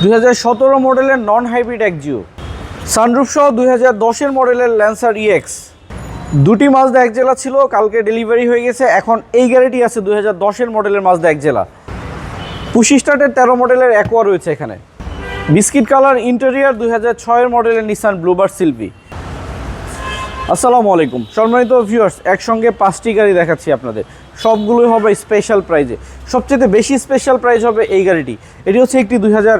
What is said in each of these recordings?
দুই হাজার সতেরো মডেলের নন হাইব্রিড একজিও সানরুফ সহ দুই হাজার মডেলের ল্যান্সার ইএক্স দুটি মাজদা এক জেলা ছিল, কালকে ডেলিভারি হয়ে গেছে, এখন এই গাড়িটি আছে দুই হাজার মডেলের মাজদা এক জেলা পুশি স্টার্টের তেরো মডেলের অ্যাকোয়া রয়েছে এখানে। বিস্কিট কালার ইন্টেরিয়ার দুই হাজার ছয়ের মডেলের নিসান ব্লুবার সিলভি আসসালামু আলাইকুম। সম্মানিত ভিউয়ার্স একসঙ্গে পাঁচটি গাড়ি দেখাচ্ছি আপনাদের। সবগুলোই হবে স্পেশাল প্রাইজে সবচেয়ে বেশি স্পেশাল প্রাইজ হবে এই গাড়িটি। এটি হচ্ছে একটি দুই হাজার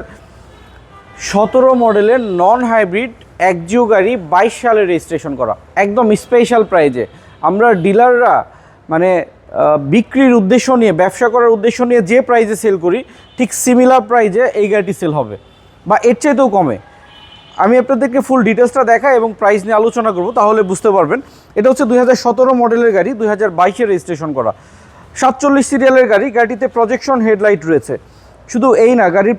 সতেরো মডেলের নন হাইব্রিড একজিও গাড়ি বাইশ সালে রেজিস্ট্রেশন করা। একদম স্পেশাল প্রাইজে আমরা ডিলাররা মানে বিক্রির উদ্দেশ্য নিয়ে, ব্যবসা করার উদ্দেশ্য নিয়ে যে প্রাইজে সেল করি, ঠিক সিমিলার প্রাইজে এই গাড়িটি সেল হবে। বা এর চাইতেও কমে। আমি আপনাদেরকে ফুল ডিটেলসটা দেখাই এবং প্রাইস নিয়ে আলোচনা করব, তাহলে বুঝতে পারবেন। এটা হচ্ছে দুই হাজার সতেরো মডেলের গাড়ি, দুই হাজার বাইশে রেজিস্ট্রেশন করা। সাতচল্লিশ সিরিয়ালের গাড়ি, গাড়িতে প্রজেকশন হেডলাইট রয়েছে। শুধু এই না গাড়ির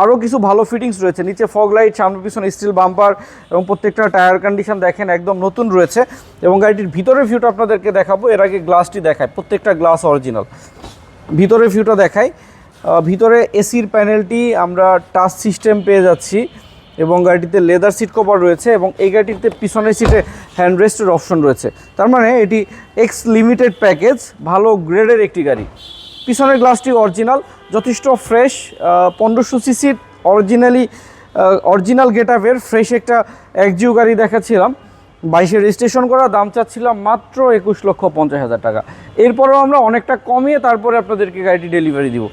আরও কিছু ভালো ফিটিংস রয়েছে। নিচে ফগ লাইট সামনে পিছনে স্টিল বাম্পার এবং প্রত্যেকটা টায়ার কন্ডিশন দেখেন একদম নতুন রয়েছে এবং গাড়িটির ভিতরের ভিউটা আপনাদেরকে দেখাবো। এর আগে গ্লাসটি দেখায় প্রত্যেকটা গ্লাস অরিজিনাল ভিতরের ভিউটা আহ, ভিতরে এসির প্যানেলটি আমরা টাচ সিস্টেম পেয়ে যাচ্ছি এবং গাড়িটিতে লেদার সিট কভার রয়েছে এবং এই গাড়িটিতে পিছনের সিটে হ্যান্ড রেস্টের অপশন রয়েছে। তার মানে এটি এক্স লিমিটেড প্যাকেজ ভালো গ্রেডের একটি গাড়ি। পিছনের গ্লাসটি অরিজিনাল, যথেষ্ট ফ্রেশ পনেরোশো সিসির অরিজিনালি অরিজিনাল গেট আপের ফ্রেশ একটা একজিও গাড়ি দেখাচ্ছিলাম। বাইশে রেজিস্ট্রেশন করা, দাম চাচ্ছিলাম মাত্র একুশ লক্ষ পঞ্চাশ হাজার টাকা। এরপরেও আমরা অনেকটা কমিয়ে তারপরে আপনাদেরকে গাড়িটি ডেলিভারি দিব।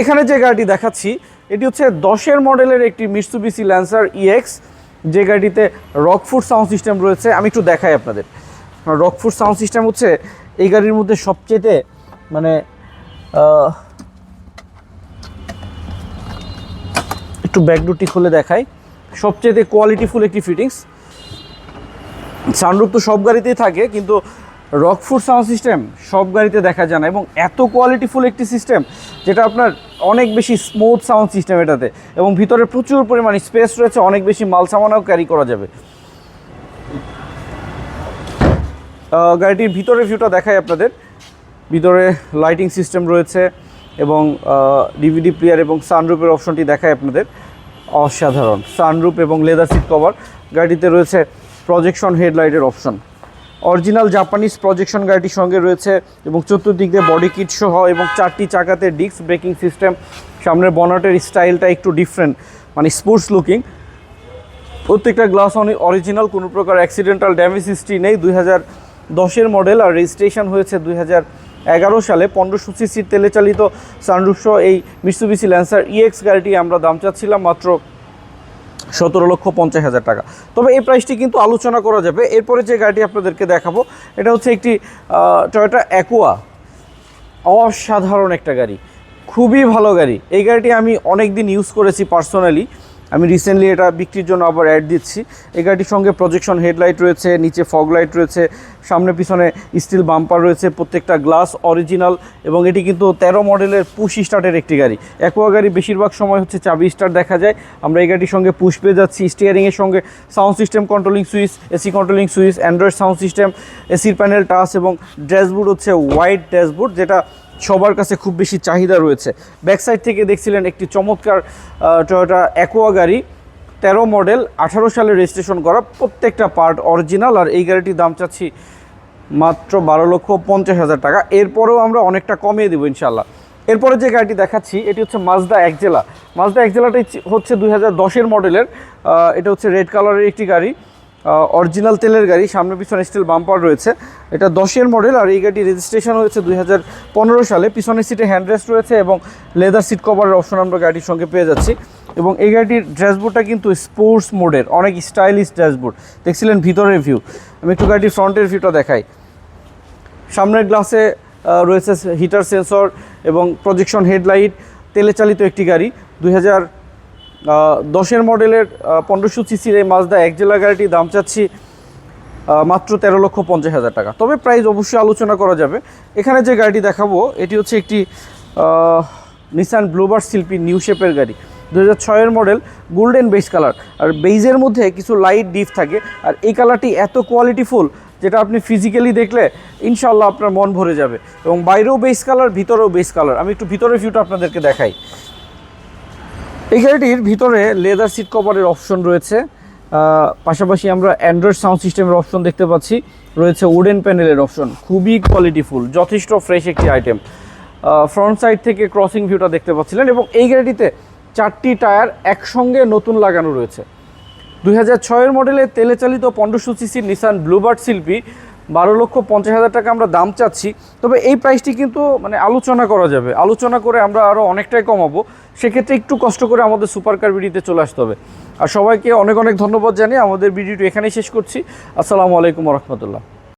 এখানে যে গাড়িটি দেখাচ্ছি, এটি হচ্ছে দশের মডেলের একটি মিটসুবিসি ল্যান্সার ইএক্স যে গাড়িতে রকফুড সাউন্ড সিস্টেম রয়েছে। আমি একটু দেখাই আপনাদের। রকফুড সাউন্ড সিস্টেম হচ্ছে এই গাড়ির মধ্যে সবচেয়ে মানে একটু ব্যাকডোরটি খুলে দেখাই। সবচেয়ে কোয়ালিটিফুল একটি ফিটিংস সানরুফ তো সব গাড়িতেই থাকে, কিন্তু রকফুড সাউন্ড সিস্টেম সব গাড়িতে দেখা যায় না। এবং এত কোয়ালিটিফুল একটি সিস্টেম যেটা আপনার অনেক বেশি স্মুথ সাউন্ড সিস্টেম এটাতে। এবং ভিতরে প্রচুর পরিমাণে স্পেস রয়েছে, অনেক বেশি মাল সামানাও ক্যারি করা যাবে। গাড়িটির ভিতরের ভিউটা দেখাই আপনাদের। ভিতরে লাইটিং সিস্টেম রয়েছে এবং ডিভিডি প্লেয়ার এবং সানরুপের অপশনটি দেখায় আপনাদের। অসাধারণ। সানরুপ এবং লেদার সিট কভার গাড়িতে রয়েছে প্রজেকশন হেডলাইটের অপশন অরিজিনাল জাপানিজ প্রজেকশন গাড়িটির সঙ্গে রয়েছে এবং চতুর্দিক দিয়ে বডি কিট সহ এবং চারটি চাকাতে ডিস্ক ব্রেকিং সিস্টেম সামনের বনাটের স্টাইলটা একটু ডিফারেন্ট মানে স্পোর্টস লুকিং প্রত্যেকটা গ্লাস অরিজিনাল কোনো প্রকার অ্যাক্সিডেন্টাল ড্যামেজ হিস্ট্রি নেই। দুই হাজার দশের মডেল আর রেজিস্ট্রেশন হয়েছে দুই হাজার এগারো সালে পনেরোশো সিসির তেলে চালিত সানরুফসহ এই মিসুবিসি ল্যান্সার ইএক্স গাড়িটি আমরা দাম চাচ্ছিলাম মাত্র সতেরো লক্ষ পঞ্চাশ হাজার টাকা। তবে এই প্রাইসটি কিন্তু আলোচনা করা যাবে। এরপরে যে গাড়িটি আপনাদেরকে দেখাবো, এটা হচ্ছে একটি টয়োটা অ্যাকোয়া অসাধারণ একটা গাড়ি। খুবই ভালো গাড়ি। এই গাড়িটি আমি অনেক দিন ইউজ করেছি পার্সোনালি আমি রিসেন্টলি এটা বিক্রির জন্য আবার অ্যাড দিচ্ছি। এই গাড়িটির সঙ্গে প্রজেকশন হেডলাইট রয়েছে, নিচে ফগ লাইট রয়েছে, সামনে পিছনে স্টিল বাম্পার রয়েছে, প্রত্যেকটা গ্লাস অরিজিনাল এবং এটি কিন্তু তেরো মডেলের পুশ স্টার্টের একটি গাড়ি। অ্যাকোয়া গাড়ি বেশিরভাগ সময় হচ্ছে চাবি স্টার্ট দেখা যায়। আমরা এই গাড়ির সঙ্গে পুশ পেয়ে যাচ্ছি। স্টিয়ারিংয়ের সঙ্গে sound system controlling switch AC controlling switch Android sound system এসির প্যানেল টাচ এবং ড্যাশবোর্ড হচ্ছে হোয়াইট ড্যাশবোর্ড যেটা সবার কাছে খুব বেশি চাহিদা রয়েছে। ব্যাক সাইড থেকে দেখছিলেন একটি চমৎকার টয়োটা অ্যাকোয়া গাড়ি, তেরো মডেল আঠারো সালে রেজিস্ট্রেশন করা প্রত্যেকটা পার্ট অরিজিনাল আর এই গাড়িটির দাম চাচ্ছি মাত্র বারো লক্ষ পঞ্চাশ হাজার টাকা। এরপরেও আমরা অনেকটা কমিয়ে দেবো ইনশাল্লাহ এরপরে যে গাড়িটি দেখাচ্ছি, এটি হচ্ছে মাজদা একজেলা মাজদা একজেলাটি হচ্ছে দুই হাজার দশের মডেলের এটা হচ্ছে রেড কালারের একটি গাড়ি। অরিজিনাল তেলের গাড়ি, সামনে পিছনে স্টিল বাম্পার রয়েছে। এটা দশের মডেল আর এই গাড়ি রেজিস্ট্রেশন হয়েছে দুই হাজার পনেরো সালে। পিছনের সিটে হ্যান্ডরেস্ট রয়েছে এবং লেদার সিট কভারের অপশন আমরা গাড়ির সঙ্গে পেয়ে যাচ্ছি। এবং এই গাড়িটির ড্যাশবোর্ডটা কিন্তু স্পোর্টস মোডের অনেক স্টাইলিশ ড্যাশবোর্ড। দেখছিলেন ভিতরের ভিউ আমি একটু গাড়িটির ফ্রন্টের ভিউটা দেখাই। সামনের গ্লাসে রয়েছে হিটার সেন্সর এবং প্রজেকশন হেডলাইট তেলে চালিত একটি গাড়ি, দুই হাজার দশের মডেলের পনেরোশো সিসির এই মাজদা এক জেলা গাড়িটির দাম চাচ্ছি মাত্র তেরো লক্ষ পঞ্চাশ হাজার টাকা। তবে প্রাইস অবশ্যই আলোচনা করা যাবে। এখানে যে গাড়িটি দেখাবো, এটি হচ্ছে একটি নিসান ব্লুবার শিল্পী নিউ শেপের গাড়ি। দু হাজার ছয়ের মডেল গোল্ডেন বেস কালার আর বেইজের মধ্যে কিছু লাইট ডিপ থাকে। আর এই কালারটি এত কোয়ালিটিফুল যেটা আপনি ফিজিক্যালি দেখলে ইনশাল্লাহ আপনার মন ভরে যাবে। এবং বাইরেও বেস কালার ভিতরেও বেস কালার আমি একটু ভিতরের ভিউটা আপনাদেরকে দেখাই। এই গাড়িটির ভিতরে লেদার সিট কভারের অপশন রয়েছে। পাশাপাশি আমরা অ্যান্ড্রয়েড সাউন্ড সিস্টেমের অপশন দেখতে পাচ্ছি। রয়েছে উডেন প্যানেলের অপশন খুবই কোয়ালিটিফুল যথেষ্ট ফ্রেশ একটি আইটেম ফ্রন্ট সাইড থেকে ক্রসিং ভিউটা দেখতে পাচ্ছিলেন এবং এই গাড়িটিতে চারটি টায়ার একসঙ্গে নতুন লাগানো রয়েছে। দুই হাজার ছয়ের মডেলের তেলে চালিত পনেরোশো সিসির নিসান ব্লুবার্ড শিল্পী বারো লক্ষ পঞ্চাশ হাজার টাকা আমরা দাম চাচ্ছি। তবে এই প্রাইসটি কিন্তু মানে আলোচনা করা যাবে। আলোচনা করে আমরা আরও অনেকটাই কমাবো। সেক্ষেত্রে একটু কষ্ট করে আমাদের সুপার কার ভিডিওতে চলে আসতে হবে। আর সবাইকে অনেক অনেক ধন্যবাদ জানিয়ে আমাদের ভিডিওটি এখানেই শেষ করছি। আসসালামু আলাইকুম রহমতুল্লাহ।